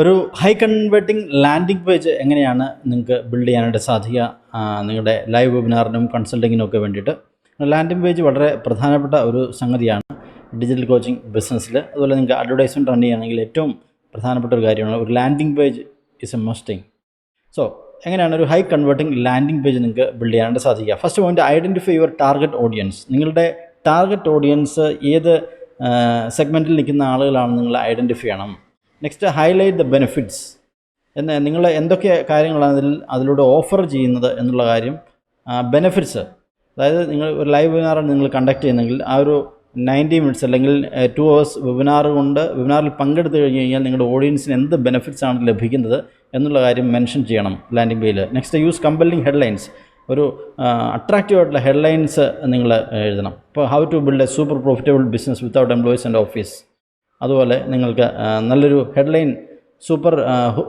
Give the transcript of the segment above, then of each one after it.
ഒരു high converting landing page എങ്ങനെയാണ് നിങ്ങൾക്ക് ബിൽഡ് ചെയ്യാനായിട്ട് സാധിക്കുക? നിങ്ങളുടെ ലൈവ് വെബിനാറിനും കൺസൾട്ടിങ്ങിനും ഒക്കെ വേണ്ടിയിട്ട്. ലാൻഡിംഗ് പേജ് വളരെ പ്രധാനപ്പെട്ട ഒരു സംഗതിയാണ് ഡിജിറ്റൽ കോച്ചിങ് ബിസിനസ്സിൽ അതുപോലെ നിങ്ങൾക്ക് അഡ്വർടൈസ്മെന്റ് റൺ ചെയ്യുകയാണെങ്കിൽ ഏറ്റവും പ്രധാനപ്പെട്ട ഒരു കാര്യമാണ് ഒരു landing page is a must thing so എങ്ങനെയാണ് ഒരു ഹൈ കൺവേർട്ടിംഗ് ലാൻഡിംഗ് പേജ് നിങ്ങൾക്ക് ബിൽഡ് ചെയ്യാനായിട്ട് സാധിക്കുക? First point identify your target audience നിങ്ങളുടെ ടാർഗറ്റ് ഓഡിയൻസ് ഏത് സെഗ്മെന്റിൽ നിൽക്കുന്ന ആളുകളാണ് നിങ്ങൾ ഐഡന്റിഫൈ ചെയ്യണം. നെക്സ്റ്റ് ഹൈലൈറ്റ് ദ ബെനിഫിറ്റ്സ് എന്ന് നിങ്ങൾ എന്തൊക്കെ കാര്യങ്ങളാണ് അതിൽ അതിലൂടെ ഓഫർ ചെയ്യുന്നത് എന്നുള്ള കാര്യം. ബെനിഫിറ്റ്സ് അതായത് നിങ്ങൾ ഒരു ലൈവ് വെബിനാറാണ് നിങ്ങൾ കണ്ടക്ട് ചെയ്യുന്നെങ്കിൽ ആ ഒരു നയന്റി മിനിറ്റ്സ് അല്ലെങ്കിൽ ടു അവേഴ്സ് വെബിനാർ കൊണ്ട് വെബിനാറിൽ പങ്കെടുത്തു കഴിഞ്ഞ് കഴിഞ്ഞാൽ നിങ്ങളുടെ ഓഡിയൻസിന് എന്ത് ബെനിഫിറ്റ്സ് ആണ് ലഭിക്കുന്നത് എന്നുള്ള കാര്യം മെൻഷൻ ചെയ്യണം ലാൻഡിംഗ് പേജിൽ നെക്സ്റ്റ് യൂസ് കമ്പല്ലിംഗ് ഹെഡ്ലൈൻസ് ഒരു അട്രാക്റ്റീവ് ആയിട്ടുള്ള ഹെഡ്ലൈൻസ് നിങ്ങൾ എഴുതണം. ഇപ്പോൾ how to build a super profitable business without employees and office അതുപോലെ നിങ്ങൾക്ക് നല്ലൊരു ഹെഡ്ലൈൻ സൂപ്പർ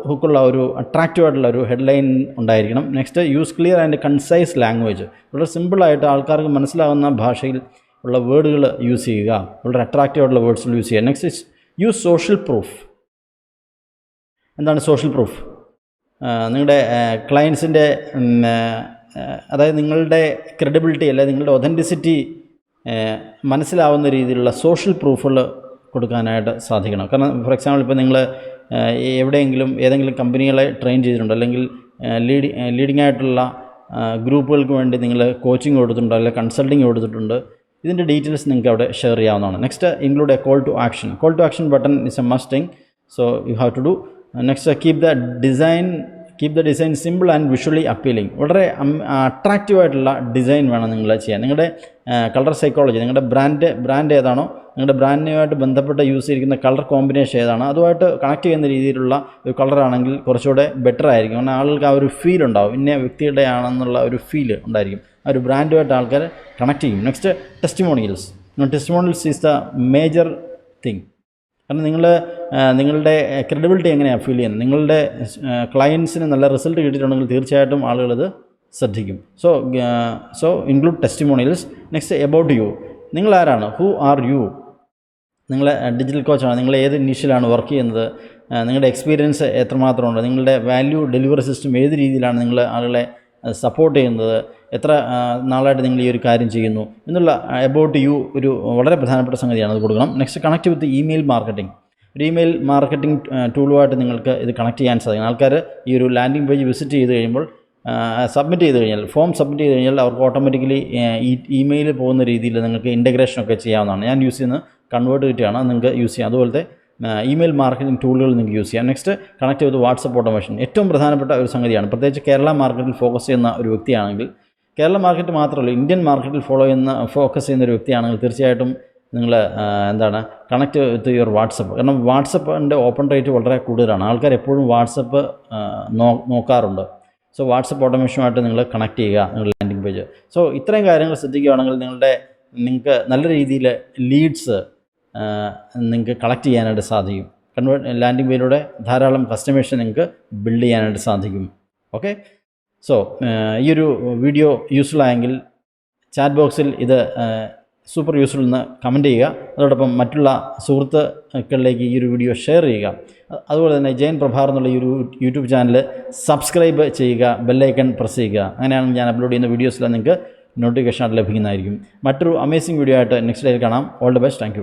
ഹുക്കുള്ള ഒരു അട്രാക്റ്റീവ് ആയിട്ടുള്ള ഒരു ഹെഡ്ലൈൻ ഉണ്ടായിരിക്കണം. Next use clear and concise language വളരെ സിമ്പിളായിട്ട് ആൾക്കാർക്ക് മനസ്സിലാവുന്ന ഭാഷയിൽ ഉള്ള വേർഡുകൾ യൂസ് ചെയ്യുക. വളരെ അട്രാക്റ്റീവ് ആയിട്ടുള്ള യൂസ് ചെയ്യുക. നെക്സ്റ്റ് യൂസ് സോഷ്യൽ പ്രൂഫ് എന്താണ് സോഷ്യൽ പ്രൂഫ് നിങ്ങളുടെ ക്ലയൻസിന്റെ അതായത് നിങ്ങളുടെ ക്രെഡിബിലിറ്റി അല്ലെങ്കിൽ നിങ്ങളുടെ ഒതന്റിസിറ്റി മനസ്സിലാവുന്ന രീതിയിലുള്ള സോഷ്യൽ പ്രൂഫുകൾ കൊടുക്കാനായിട്ട് സാധിക്കണം. കാരണം ഫോർ എക്സാമ്പിൾ ഇപ്പോൾ നിങ്ങൾ എവിടെയെങ്കിലും ഏതെങ്കിലും കമ്പനികളെ ട്രെയിൻ ചെയ്തിട്ടുണ്ടോ? അല്ലെങ്കിൽ ലീഡി ലീഡിംഗ് ആയിട്ടുള്ള ഗ്രൂപ്പുകൾക്ക് വേണ്ടി നിങ്ങൾ കോച്ചിങ് കൊടുത്തിട്ടുണ്ടോ? അല്ലെങ്കിൽ കൺസൾട്ടിങ് കൊടുത്തിട്ടുണ്ട്? ഇതിന്റെ ഡീറ്റെയിൽസ് നിങ്ങൾക്ക് അവിടെ ഷെയർ ചെയ്യാവുന്നതാണ്. Next include a call to action call to action button is a must thing so you have to do next keep the design keep the design simple and visually appealing വളരെ attractive ആയിട്ടുള്ള design വേണം നിങ്ങൾ ചെയ്യാൻ. നിങ്ങളുടെ colour psychology നിങ്ങളുടെ brand brand ഏതാണോ നിങ്ങളുടെ ബ്രാൻഡിനുമായിട്ട് ബന്ധപ്പെട്ട് യൂസ് ചെയ്തിരിക്കുന്ന കളർ കോമ്പിനേഷൻ ഏതാണ്? അതുമായിട്ട് കണക്ട് ചെയ്യുന്ന രീതിയിലുള്ള ഒരു കളറാണെങ്കിൽ കുറച്ചുകൂടെ ബെറ്റർ ആയിരിക്കും. കാരണം ആളുകൾക്ക് ആ ഒരു ഫീൽ ഉണ്ടാവും. ഇന്ന വ്യക്തിയുടെ ആണെന്നുള്ള ഒരു ഫീൽ ഉണ്ടായിരിക്കും. ആ ഒരു ബ്രാൻഡുമായിട്ട് ആൾക്കാർ കണക്ട് ചെയ്യും. Next testimonials testimonials is the major thing കാരണം നിങ്ങൾ നിങ്ങളുടെ ക്രെഡിബിലിറ്റി എങ്ങനെയാണ് ഫീൽ ചെയ്യുന്നത്? നിങ്ങളുടെ ക്ലയൻസിന് നല്ല റിസൾട്ട് കിട്ടിയിട്ടുണ്ടെങ്കിൽ തീർച്ചയായിട്ടും ആളുകളത് ശ്രദ്ധിക്കും. So so include testimonials next about you നിങ്ങൾ ആരാണ് ഹൂ ആർ യു നിങ്ങൾ ഡിജിറ്റൽ കോച്ചാണ് നിങ്ങൾ ഏത് നിഷിലാണ് വർക്ക് ചെയ്യുന്നത്? നിങ്ങളുടെ എക്സ്പീരിയൻസ് എത്രമാത്രം ഉണ്ട് നിങ്ങളുടെ വാല്യൂ ഡെലിവറി സിസ്റ്റം ഏത് രീതിയിലാണ് നിങ്ങൾ ആളുകളെ സപ്പോർട്ട് ചെയ്യുന്നത്? എത്ര നാളായിട്ട് നിങ്ങൾ ഈ ഒരു കാര്യം ചെയ്യുന്നു? എന്നുള്ള എബൌട്ട് യു ഒരു വളരെ പ്രധാനപ്പെട്ട സംഗതിയാണ് അത് കൊടുക്കണം. Next connect with email marketing ഒരു ഇമെയിൽ മാർക്കറ്റിംഗ് ടൂളുമായിട്ട് നിങ്ങൾക്ക് ഇത് കണക്ട് ചെയ്യാൻ സാധിക്കും ആൾക്കാർ ഈ ഒരു ലാൻഡിംഗ് പേജ് വിസിറ്റ് ചെയ്ത് കഴിയുമ്പോൾ സബ്മിറ്റ് ചെയ്ത് കഴിഞ്ഞാൽ ഫോം സബ്മിറ്റ് ചെയ്ത് കഴിഞ്ഞാൽ അവർക്ക് ഓട്ടോമാറ്റിക്കലി ഇമെയിൽ പോകുന്ന രീതിയിൽ നിങ്ങൾക്ക് ഇന്റഗ്രേഷൻ ഒക്കെ ചെയ്യാവുന്നതാണ്. ഞാൻ യൂസ് ചെയ്യുന്നത് കൺവേർട്ട് കിട്ടിയാണ് നിങ്ങൾക്ക് യൂസ് ചെയ്യാം. അതുപോലത്തെ ഇമെയിൽ മാർക്കറ്റിംഗ് ടൂളുകൾ നിങ്ങൾക്ക് യൂസ് ചെയ്യാം. നെക്സ്റ്റ് കണക്ട് ചെയ്ത് വാട്സപ്പ് ഓട്ടോമേഷൻ ഏറ്റവും പ്രധാനപ്പെട്ട ഒരു സംഗതിയാണ്. പ്രത്യേകിച്ച് കേരള മാർക്കറ്റിൽ ഫോക്കസ് ചെയ്യുന്ന ഒരു വ്യക്തിയാണെങ്കിൽ കേരള മാർക്കറ്റ് മാത്രമല്ല ഇന്ത്യൻ മാർക്കറ്റിൽ ഫോളോ ചെയ്യുന്ന ഫോക്കസ് ചെയ്യുന്ന ഒരു വ്യക്തിയാണെങ്കിൽ തീർച്ചയായിട്ടും നിങ്ങൾ എന്താണ് കണക്ട് വിത്ത് യുവർ വാട്സപ്പ് കാരണം വാട്സപ്പിന്റെ ഓപ്പൺ റേറ്റ് വളരെ കൂടുതലാണ്. ആൾക്കാർ എപ്പോഴും വാട്സപ്പ് നോക്കാറുണ്ട്. സോ വാട്സപ്പ് ഓട്ടോമേഷനുമായിട്ട് നിങ്ങൾ കണക്ട് ചെയ്യുക നിങ്ങളുടെ ലാൻഡിംഗ് പേജ് സോ ഇത്രയും കാര്യങ്ങൾ ശ്രദ്ധിക്കുകയാണെങ്കിൽ നിങ്ങളുടെ നിങ്ങൾക്ക് നല്ല രീതിയിൽ ലീഡ്സ് നിങ്ങൾക്ക് കളക്ട് ചെയ്യാനായിട്ട് സാധിക്കും. കൺവേർട്ട് ലാൻഡിംഗ് പേജിലൂടെ ധാരാളം കസ്റ്റമേഴ്സ് നിങ്ങൾക്ക് ബിൽഡ് ചെയ്യാനായിട്ട് സാധിക്കും. ഓക്കെ സോ ഈ ഒരു വീഡിയോ യൂസ്ഫുൾ ആയെങ്കിൽ ചാറ്റ് ബോക്സിൽ ഇത് സൂപ്പർ യൂസ്ഫുൾ എന്ന് കമന്റ് ചെയ്യുക. അതോടൊപ്പം മറ്റുള്ള സുഹൃത്തുക്കളിലേക്ക് ഈ ഒരു വീഡിയോ ഷെയർ ചെയ്യുക. അതുപോലെ തന്നെ ജയൻ പ്രഭാർ എന്നുള്ള ഈ ഒരു യൂട്യൂബ് ചാനൽ സബ്സ്ക്രൈബ് ചെയ്യുക ബെല്ലൈക്കൺ പ്രസ് ചെയ്യുക. അങ്ങനെയാണെങ്കിൽ ഞാൻ അപ്ലോഡ് ചെയ്യുന്ന വീഡിയോസിൽ നിങ്ങൾക്ക് നോട്ടിഫിക്കേഷൻ ലഭിക്കുന്നതായിരിക്കും. മറ്റൊരു അമേസിംഗ് വീഡിയോ ആയിട്ട് നെക്സ്റ്റ് ഡേയിൽ കാണാം. All the best thank